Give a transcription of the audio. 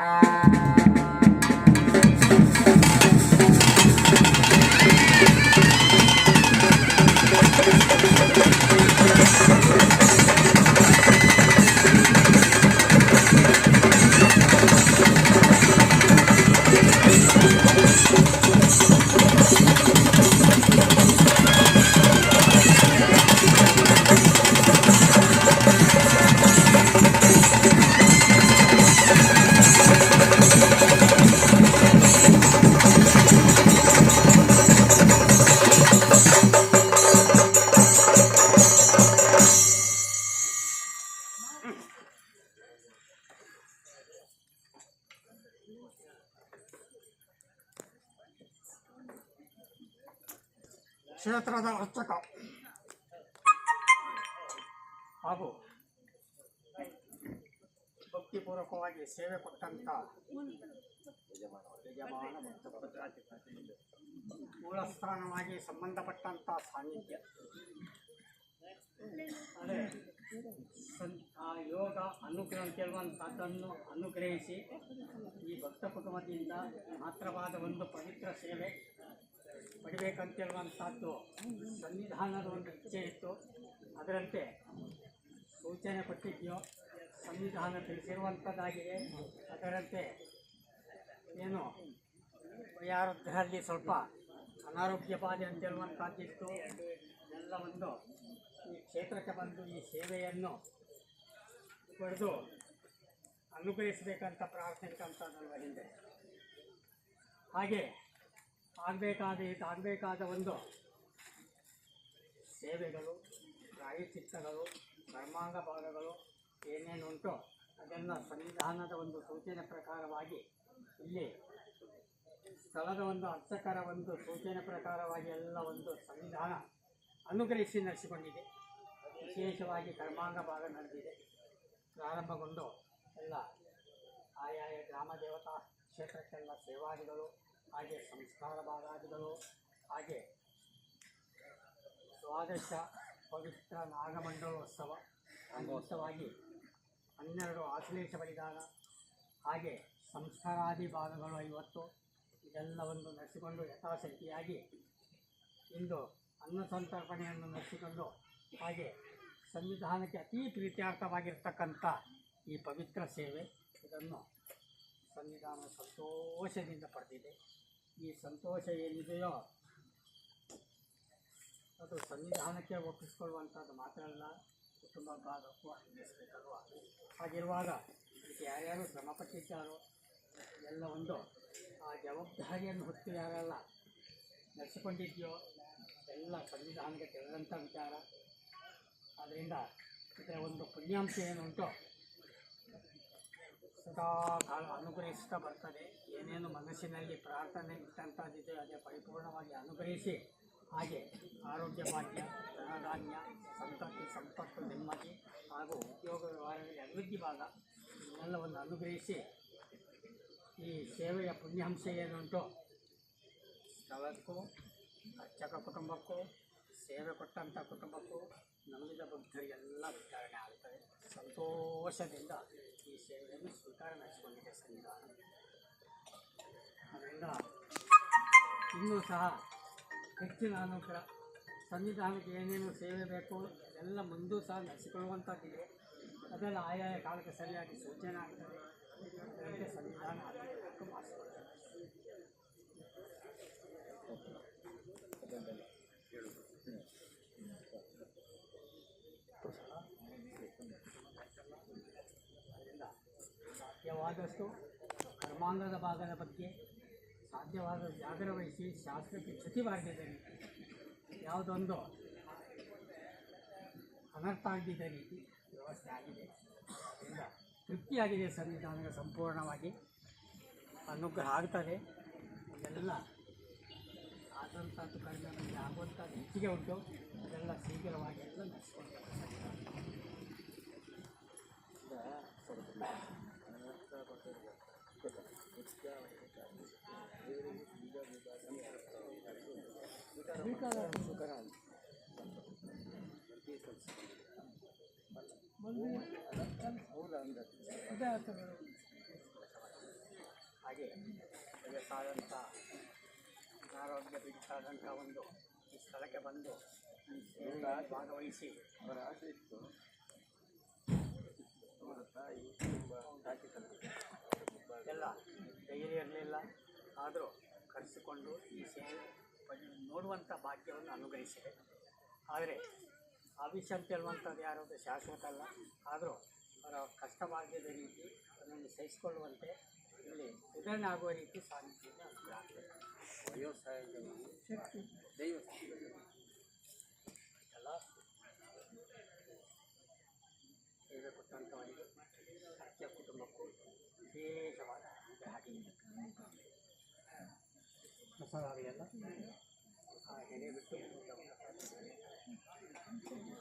Ah. ಕ್ಷೇತ್ರದ ಅರ್ಚಕ ಹಾಗೂ ಭಕ್ತಿಪೂರ್ವಕವಾಗಿ ಸೇವೆ ಕೊಟ್ಟಂತ ಮೂಲ ಸ್ಥಾನವಾಗಿ ಸಂಬಂಧಪಟ್ಟಂತ ಸಾನ್ನಿಧ್ಯ ಆ ಯೋಗ ಅನುಗ್ರಹ ಕೇಳುವಂಥದ್ದನ್ನು ಅನುಗ್ರಹಿಸಿ ಈ ಭಕ್ತ ಕುಟುಂಬದಿಂದ ಮಾತ್ರವಾದ ಒಂದು ಪವಿತ್ರ ಸೇವೆ ಪಡಿಬೇಕಂತೇಳುವಂಥದ್ದು ಸಂವಿಧಾನದ ಒಂದು ಇಚ್ಛೆ ಇತ್ತು. ಅದರಂತೆ ಸೂಚನೆ ಕೊಟ್ಟಿದ್ಯೋ ಸಂವಿಧಾನ ತಿಳಿಸಿರುವಂಥದ್ದಾಗಿದೆ ಅದರಂತೆ ಏನು ವಯೋವೃದ್ಧರಲ್ಲಿ ಸ್ವಲ್ಪ ಅನಾರೋಗ್ಯ ಬಾಧೆ ಅಂತೇಳುವಂಥದ್ದಿತ್ತು ಎಲ್ಲ ಒಂದು ಈ ಕ್ಷೇತ್ರಕ್ಕೆ ಬಂದು ಈ ಸೇವೆಯನ್ನು ಪಡೆದು ಅನುಗ್ರಹಿಸಬೇಕಂತ ಪ್ರಾರ್ಥಿಸಿದಂಥದ್ದಲ್ವ ಹಿಂದೆ? ಹಾಗೆ ಆಗಬೇಕಾದ ಆಗಬೇಕಾದ ಒಂದು ಸೇವೆಗಳು ಪ್ರಾಯಚಿತ್ತಗಳು ಕರ್ಮಾಂಗ ಭಾಗಗಳು ಏನೇನುಂಟು ಅದೆಲ್ಲ ಸಂವಿಧಾನದ ಒಂದು ಸೂಚನೆ ಪ್ರಕಾರವಾಗಿ ಇಲ್ಲಿ ಸ್ಥಳದ ಒಂದು ಅರ್ಚಕರ ಒಂದು ಸೂಚನೆ ಪ್ರಕಾರವಾಗಿ ಎಲ್ಲ ಒಂದು ಸಂವಿಧಾನ ಅನುಗ್ರಹಿಸಿ ನಡೆಸಿಕೊಂಡಿದೆ. ವಿಶೇಷವಾಗಿ ಕರ್ಮಾಂಗ ಭಾಗ ನಡೆದಿದೆ. ಪ್ರಾರಂಭಗೊಂಡು ಎಲ್ಲ ಆಯಾಯ ಗ್ರಾಮ ದೇವತಾ ಕ್ಷೇತ್ರಕ್ಕೆಲ್ಲ ಸೇವಾದಿಗಳು, ಹಾಗೆ ಸಂಸ್ಕಾರ ಭಾಗಾದಿಗಳು, ಹಾಗೆ ದ್ವಾದಶ ಪವಿತ್ರ ನಾಗಮಂಡಲೋತ್ಸವ ಅಂಗೋತ್ಸವಾಗಿ ಹನ್ನೆರಡು ಆಶ್ಲೇಷ ಬಲಿದಾನ, ಹಾಗೆ ಸಂಸ್ಕಾರಾದಿ ಭಾಗಗಳು ಐವತ್ತು, ಇದೆಲ್ಲವನ್ನು ನಡೆಸಿಕೊಂಡು ಯಥಾಶಕ್ತಿಯಾಗಿ ಇಂದು ಅನ್ನ ಸಂತರ್ಪಣೆಯನ್ನು ನಡೆಸಿಕೊಂಡು ಹಾಗೆ ಸಂವಿಧಾನಕ್ಕೆ ಅತೀ ಪ್ರೀತ್ಯಾರ್ಥವಾಗಿರ್ತಕ್ಕಂಥ ಈ ಪವಿತ್ರ ಸೇವೆ, ಇದನ್ನು ಸಂವಿಧಾನ ಸಂತೋಷದಿಂದ ಪಡೆದಿದೆ. ಈ ಸಂತೋಷ ಏನಿದೆಯೋ ಅದು ಸಂವಿಧಾನಕ್ಕೆ ಒಪ್ಪಿಸ್ಕೊಳ್ಳುವಂಥದ್ದು ಮಾತ್ರ ಅಲ್ಲ, ಕುಟುಂಬ ಭಾಗಕ್ಕೂ ಅನ್ವಯಿಸಬೇಕಲ್ವ? ಹಾಗಿರುವಾಗ ಇದಕ್ಕೆ ಯಾರ್ಯಾರು ಶ್ರಮಪಟ್ಟಿದ್ದಾರೋ ಎಲ್ಲ ಒಂದು ಆ ಜವಾಬ್ದಾರಿಯನ್ನು ಹೊತ್ತು ಯಾರೆಲ್ಲ ನಡೆಸಿಕೊಂಡಿದೆಯೋ, ಎಲ್ಲ ಸಂವಿಧಾನಕ್ಕೆ ತೆರೆದಂಥ ವಿಚಾರ. ಆದ್ದರಿಂದ ಇದರ ಒಂದು ಪುಣ್ಯಾಂಶ ಏನುಂಟು? ಸದಾ ಕಾಲ ಅನುಗ್ರಹಿಸ್ತಾ ಬರ್ತದೆ. ಏನೇನು ಮನಸ್ಸಿನಲ್ಲಿ ಪ್ರಾರ್ಥನೆ ಇಟ್ಟಂಥದ್ದಿದೆ, ಅದೇ ಪರಿಪೂರ್ಣವಾಗಿ ಅನುಗ್ರಹಿಸಿ, ಹಾಗೆ ಆರೋಗ್ಯ ಭಾಗ್ಯ, ಧನಧಾನ್ಯ, ಸಂತತಿ, ಸಂಪತ್ತು, ನೆಮ್ಮದಿ ಹಾಗೂ ಉದ್ಯೋಗ ವ್ಯವಹಾರದಲ್ಲಿ ಅಭಿವೃದ್ಧಿ ಭಾಗ ಒಂದು ಅನುಗ್ರಹಿಸಿ ಈ ಸೇವೆಯ ಪುಣ್ಯಾಂಶ ಏನುಂಟು? ಸ್ಥಳಕ್ಕೂ ಅರ್ಚಕ ಕುಟುಂಬಕ್ಕೂ ಸೇವೆ ಕೊಟ್ಟಂಥ ಕುಟುಂಬಕ್ಕೂ ನಮಗಿದ ಭಕ್ತರಿಗೆಲ್ಲ ವಿತರಣೆ ಆಗ್ತದೆ. ಸಂತೋಷದಿಂದ ಈ ಸೇವೆಯನ್ನು ಸ್ವೀಕಾರ ನಡೆಸಿಕೊಂಡಿದೆ ಸಂವಿಧಾನ ಅದರಿಂದ ಇನ್ನೂ ಸಹ ಹೆಚ್ಚಿನ ಅನುಗ್ರಹ ಸಂವಿಧಾನಕ್ಕೆ ಏನೇನು ಸೇವೆ ಬೇಕು ಎಲ್ಲ ಮುಂದೂ ಸಹ ನಡೆಸಿಕೊಳ್ಳುವಂಥದ್ದಿದೆ. ಅದೆಲ್ಲ ಆಯಾಯ ಕಾಲಕ್ಕೆ ಸರಿಯಾಗಿ ಸೂಚನೆ ಆಗ್ತದೆ. ಅದಕ್ಕೆ ಸಂವಿಧಾನ ಮಾಡಿಸಿಕೊಳ್ತದೆ ಅದರಿಂದ ಸಾಧ್ಯವಾದಷ್ಟು ಕರ್ಮಾಂಗದ ಭಾಗದ ಬಗ್ಗೆ ಸಾಧ್ಯವಾದ ಜಾಗರ ವಹಿಸಿ ಶಾಸ್ತ್ರಕ್ಕೆ ಚ್ಯುತಿ ರೀತಿ ಯಾವುದೊಂದು ಅನರ್ಥ ಆಗಿದ್ದ ರೀತಿ ವ್ಯವಸ್ಥೆ ಆಗಿದೆ. ಅದರಿಂದ ತೃಪ್ತಿಯಾಗಿದೆ ಸಂವಿಧಾನಕ್ಕೆ ಸಂಪೂರ್ಣವಾಗಿ. ಅನುಗ್ರಹ ಆಗ್ತದೆ. ಅದೆಲ್ಲ ಆದಂಥದ್ದು ಕಡಿಮೆ ಆಗುವಂಥದ್ದು ಹೆಚ್ಚಿಗೆ ಉಂಟು. ಅದೆಲ್ಲ ಶೀಘ್ರವಾಗಿ ಎಲ್ಲ ನಡೆಸ್ಕೊಳ್ತಾರೆ ಹಾಗೆ ಸಾದಂಥ ಅನಾರೋಗ್ಯ ಪೀಡಿತಾದಂಥ ಒಂದು ಈ ಸ್ಥಳಕ್ಕೆ ಬಂದು ಭಾಗವಹಿಸಿ ಅವರ ಆಸೆ ಇತ್ತು ಅವರ ತಾಯಿ ತುಂಬ ಎಲ್ಲ ಧೈರ್ಯ ಇರಲಿಲ್ಲ ಆದರೂ ಕರೆಸಿಕೊಂಡು ಈ ಸೇವೆ ನೋಡುವಂಥ ಭಾಗ್ಯವನ್ನು ಅನುಗ್ರಹಿಸಿದೆ. ಆದರೆ ಅಂತ ಹೇಳುವಂಥದ್ದು ಯಾರದು ಶಾಶ್ವತ ಅಲ್ಲ. ಆದರೂ ಅವರ ಕಷ್ಟವಾಗದ ರೀತಿ ಅದನ್ನು ಸಹಿಸಿಕೊಳ್ಳುವಂತೆ ಇಲ್ಲಿ ಉದಾಹರಣೆ ಆಗುವ ರೀತಿ ಆಗ್ತದೆ ವಯೋಸಹಜವಾಗಿ ದೈವ. ಎಲ್ಲ ಸೇವೆ ಕೊಟ್ಟಂಥವರಿಗೆ ಸತ್ಯ ಕುಟುಂಬಕ್ಕೂ ವಿಶೇಷವಾದ ಹಾಗೆ ಪ್ರಸಾದ ಎಲ್ಲ ಎಲೆ ಬಿಟ್ಟು Thank you.